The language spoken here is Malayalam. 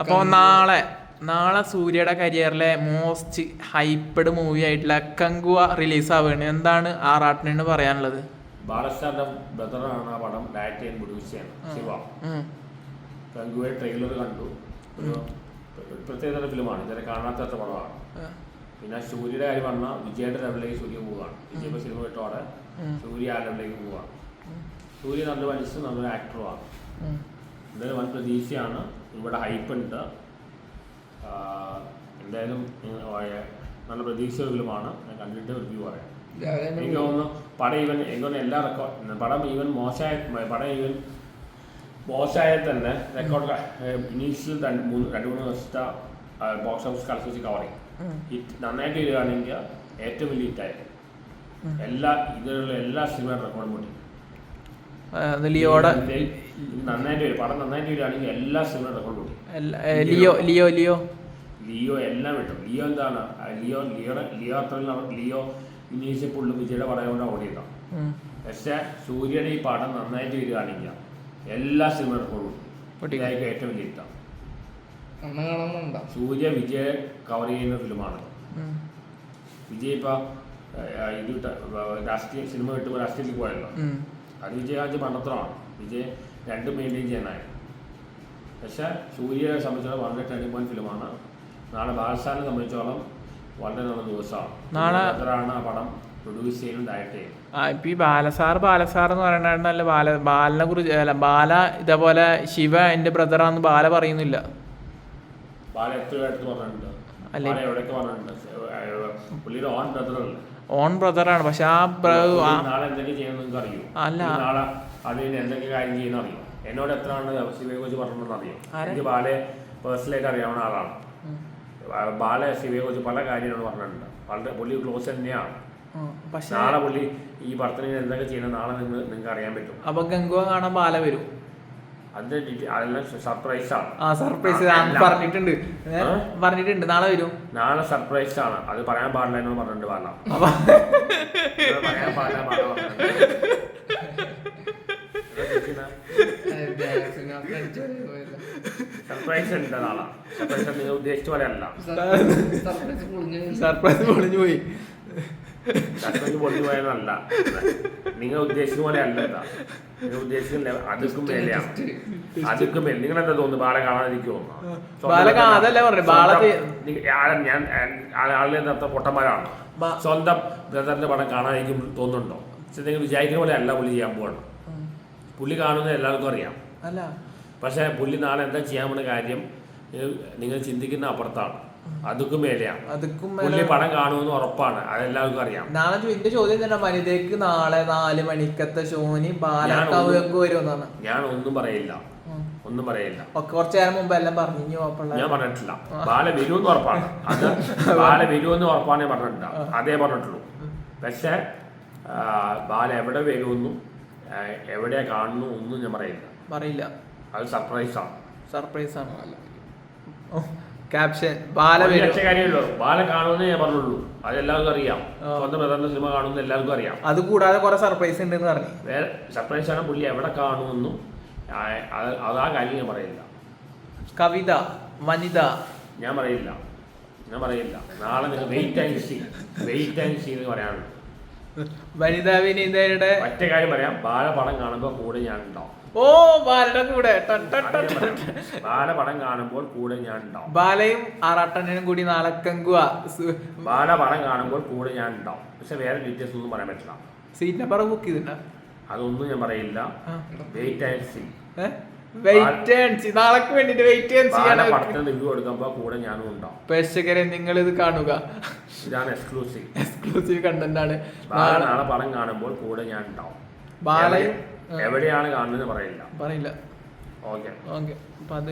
അപ്പോൾ നാളെ നാളെ സൂര്യയുടെ കരിയറിലെ മോസ്റ്റ് ഹൈപ്പഡ് മൂവി ആയിട്ടുള്ള കങ്കുവ റിലീസ് ആവുകയാണ്. എന്താണ് ആറാട്ടിന് പറയാനുള്ളത്? ബാലസ്റ്റാറിന്റെ ബ്രദറാണ് ആ പടം ഡയറക്റ്റ് ചെയ്യാൻ ചെയ്യണം ശിവ. ഉം. ട്രെയിലർ കണ്ടു. പ്രത്യേകതര ഫിലിമാണ് ഇതുവരെ കാണാത്ത പടമാണ്. പിന്നെ സൂര്യയുടെ കാര്യം പറഞ്ഞാൽ വിജയന്റെ ലെവലിലേക്ക് സൂര്യ പോവുകയാണ്. വിജയ് ഇപ്പോൾ സിനിമ കിട്ടോടെ സൂര്യ ആ ലെവലിലേക്ക് പോവുകയാണ്. സൂര്യ നല്ലൊരു മനുഷ്യൻ നല്ലൊരു ആക്ടറുമാണ്. എന്തായാലും വൻ പ്രതീക്ഷയാണ്. ഇവിടെ ഹൈപ്പ് ഉണ്ട്. എന്തായാലും നല്ല പ്രതീക്ഷകളിലുമാണ് ഞാൻ കണ്ടിട്ട് റിവ്യൂ പറയാം. എനിക്ക് തോന്നുന്നു പടം ഈവൻ എനിക്ക് തോന്നുന്നു എല്ലാ റെക്കോർഡ് പടം ഈവൻ മോശമായ പടം ഈവൻ മോശമായാൽ തന്നെ റെക്കോർഡ് ഇനീഷ്യൽ രണ്ട് മൂന്ന് രണ്ട് മൂന്ന് വർഷത്തെ ബോക്സ് ഓഫീസ് കളക്ഷൻ വെച്ച് കവർ ചെയ്യും. ഹിറ്റ് നന്നായിട്ട് വരികയാണെങ്കിൽ ഏറ്റവും വലിയ ഹിറ്റായിരിക്കും എല്ലാ ഇതിലുള്ള എല്ലാ സിനിമയുടെ റെക്കോർഡും പൊട്ടി ലിയോടെ നന്നായിട്ട് വരും. പടം നന്നായിട്ട് വരികയാണെങ്കിൽ എല്ലാ റെക്കോർഡും ലിയോ. Leo Leo Leo? എല്ലാം വിട്ടു ലിയോ എന്താണ്? ലിയോ ലിയോടെ ലിയോ അത്രയും ലിയോ ഇനീഷ്യൽ പുള്ളി വിജയുടെ പടം കൊണ്ട് ഉം. സൂര്യയുടെ ഈ പടം നന്നായിട്ട് വരികയാണെങ്കിൽ എല്ലാ സിനിമയുടെ റെക്കോർഡും ഇതായിരിക്കും ഏറ്റവും വലിയ ഇഷ്ടം. സൂര്യ വിജയ കവർ ചെയ്യുന്ന ഫിലിമാണ്. വിജയ് ഇപ്പൊ ഇത് രാഷ്ട്രീയ സിനിമ കിട്ടുമ്പോൾ രാഷ്ട്രീയത്തിലേക്ക് പോയല്ലോ. അത് വിജയകാന്ത് മണ്ടത്തരമാണ്. വിജയ് രണ്ടും മെയിന്റെയിൻ ചെയ്യാനായി. പക്ഷേ സൂര്യയെ സംബന്ധിച്ചോളം വളരെ ടേണിംഗ് പോയിന്റ് ഫിലിമാണ് നാളെ ബാലസാനെ സംബന്ധിച്ചോളം വളരെ നല്ല ദിവസമാണ്. നാളെ- എത്രയാണ് ആ പടം പ്രൊഡ്യൂസ് ചെയ്യുന്നത് ഡയറക്റ്റ് ചെയ്യും ആ ഇപ്പം ഈ ബാലസാർ ബാലസാർ എന്ന് നല്ല ബാല ബാലനെ കുറിച്ച് അല്ല ബാല ഇതേപോലെ ശിവ എന്റെ ബ്രദറാന്ന് ബാല പറയുന്നില്ല. ബാല എത്ര അടുത്ത് പറഞ്ഞിട്ടുണ്ട്. അല്ലെ? എവിടെയൊക്കെ പറഞ്ഞിട്ടുണ്ട്? പുള്ളിയുടെ ഓൺ ബ്രദറല്ലേ ഓൺ ബ്രദറാണ് പക്ഷെ ആ അല്ല. എന്തൊക്കെ കാര്യം ചെയ്യുന്ന അറിയോ? എന്നോട് എത്ര ശിവയെ കുറിച്ച് പറഞ്ഞിട്ടുണ്ടെന്ന് അറിയോ? എനിക്ക് ബാലയെ പേഴ്സണലായിട്ട് അറിയാവുന്ന ആളാണ്. ബാല ശിവയെ കുറിച്ച് പല കാര്യങ്ങളും പറഞ്ഞിട്ടുണ്ട്. വളരെ പുള്ളി ക്ലോസ് തന്നെയാണ്. പക്ഷെ നാളെ പുള്ളി ഈ ഭർത്തനെ എന്തൊക്കെ ചെയ്യണം നാളെ നിങ്ങൾ നിങ്ങൾക്ക് അറിയാൻ പറ്റും. അപ്പൊ ഗംഗുവ കാണാൻ ബാല വരും. ആ സർപ്രൈസ്. പറഞ്ഞിട്ടുണ്ട്? പറഞ്ഞിട്ടുണ്ട് നാളെ വരും നാളെ സർപ്രൈസ് ആണ് അത് പറയാൻ പാടില്ല എന്ന് പറഞ്ഞിട്ടുണ്ട് ബാല അപ്പൊ പറയാൻ പാടില്ല. സർപ്രൈസ് ഉണ്ട് നാളെ സർപ്രൈസ് ഉദ്ദേശിച്ച പോലെ അല്ല സർപ്രൈസ് പൊളിഞ്ഞു പോയി പൊളിഞ്ഞു പോയതല്ല. നിങ്ങൾ ഉദ്ദേശിക്കുന്ന പോലെ അല്ല നിങ്ങൾ ഉദ്ദേശിക്കുന്ന അതുക്കും മേലെയാണ് അതുക്കും മേലെ. നിങ്ങൾ എന്താ തോന്നുന്നു? ബാല കാണാതിരിക്കുമോ ഞാൻ ആളിനെ അത്ര പൊട്ടന്മാരാണ്? സ്വന്തം ബ്രദറിന്റെ പടം കാണാതിരിക്കും തോന്നുന്നുണ്ടോ? പക്ഷെ നിങ്ങൾ വിചാരിക്കുന്ന പോലെ അല്ല പുള്ളി ചെയ്യാൻ പോകണം പുള്ളി കാണുന്നത് എല്ലാവർക്കും അറിയാം. പക്ഷേ പുള്ളി നാളെ എന്താ ചെയ്യാൻ പോകുന്ന കാര്യം നിങ്ങൾ ചിന്തിക്കുന്ന അപ്പുറത്താണ്. അതുക്കും മേലെയാണ് അതുക്കും പുള്ളി പടം കാണുമെന്ന് ഉറപ്പാണ്. അതെല്ലാവർക്കും അറിയാം. നാളെ എന്റെ ചോദ്യം തന്നെ വനിതയ്ക്ക് നാളെ നാല് മണിക്കത്തെ ഷോന് ഞാൻ ബാലക്കാവ് ഒന്നും- വരുമെന്നാണ്. ഞാൻ ഒന്നും പറയില്ല. ഒന്നും പറയില്ല. കുറച്ചു നേരം മുമ്പ് എല്ലാം പറഞ്ഞു. ഞാൻ പറഞ്ഞിട്ടില്ല. ബാല വരുമെന്ന് ഉറപ്പാണ്. അത് ബാല വരുമെന്ന് ഉറപ്പാണ് ഞാൻ പറഞ്ഞിട്ടില്ല അതേ പറഞ്ഞിട്ടുള്ളൂ. പക്ഷേ ബാല എവിടെ വരുമെന്നും എവിടെ കാണുന്നു ഒന്നും ഞാൻ പറയില്ല. പറയില്ല. അത് സർപ്രൈസാണ്. സർപ്രൈസ് ആണ് ക്യാപ്ഷൻ ബാല ബാല കാണുമെന്ന് ഞാൻ പറഞ്ഞുള്ളൂ. അത് എല്ലാവർക്കും അറിയാം. സ്വന്തം ബ്രദറിന്റെ സിനിമ കാണുമെന്ന് എല്ലാവർക്കും അറിയാം. അത് കൂടാതെ കുറെ സർപ്രൈസ് ഉണ്ടെന്ന് പറഞ്ഞു. വേറെ സർപ്രൈസ് ആണ് പുള്ളി എവിടെ കാണുമെന്നും അത് അത് ആ കാര്യം ഞാൻ പറയില്ല. കവിത വനിത. ഞാൻ പറയില്ല. ഞാൻ പറയില്ല. നാളെ നിങ്ങൾ wait and see wait and see എന്ന് പറയാനുള്ളൂ. വനിതാ വിനീതയുടെ ഒറ്റ കാര്യം പറയാം. ബാല പടം കാണുമ്പോൾ കൂടെ ഞാൻ ഉണ്ടാവും ഓ ബാലയുടെ കൂടെ. ബാല പടം കാണുമ്പോൾ കൂടെ ഞാൻ ഉണ്ടാവും ബാലയും ആറാട്ടണ്ണനും കൂടി നാളക്കങ്കുവ ബാല പടം കാണുമ്പോൾ കൂടെ ഞാൻ ഉണ്ടാവും പക്ഷെ വേറെ ഡീറ്റെയിൽസ് ഒന്നും പറയാൻ പറ്റില്ല. സീറ്റ് നമ്പർ ബുക്ക് ചെയ്തിട്ടുണ്ടോ? അതൊന്നും ഞാൻ പറയില്ല. Wait and see wait and see നാളേക്ക് വേണ്ടിട്ട് വെയിറ്റ് ആൻഡ് ആണ് പടത്തിന് റിവ്യൂ കൊടുക്കുമ്പോ കൂടെ ഞാനും ഉണ്ടാവും. പ്രേക്ഷകരെ നിങ്ങൾ ഇത് കാണുക. എക്സ്ക്ലൂസീവ് എക്സ്ക്ലൂസീവ് കണ്ടന്റ് ആണ്. നാളെ പടം കാണുമ്പോൾ കൂടെ ഞാൻ ഉണ്ടാവും. ബാലയും എവിടെയാണ് കാണുന്നത് പറയില്ല. പറയില്ല. ഓക്കെ. ഓക്കെ. അപ്പൊ അത്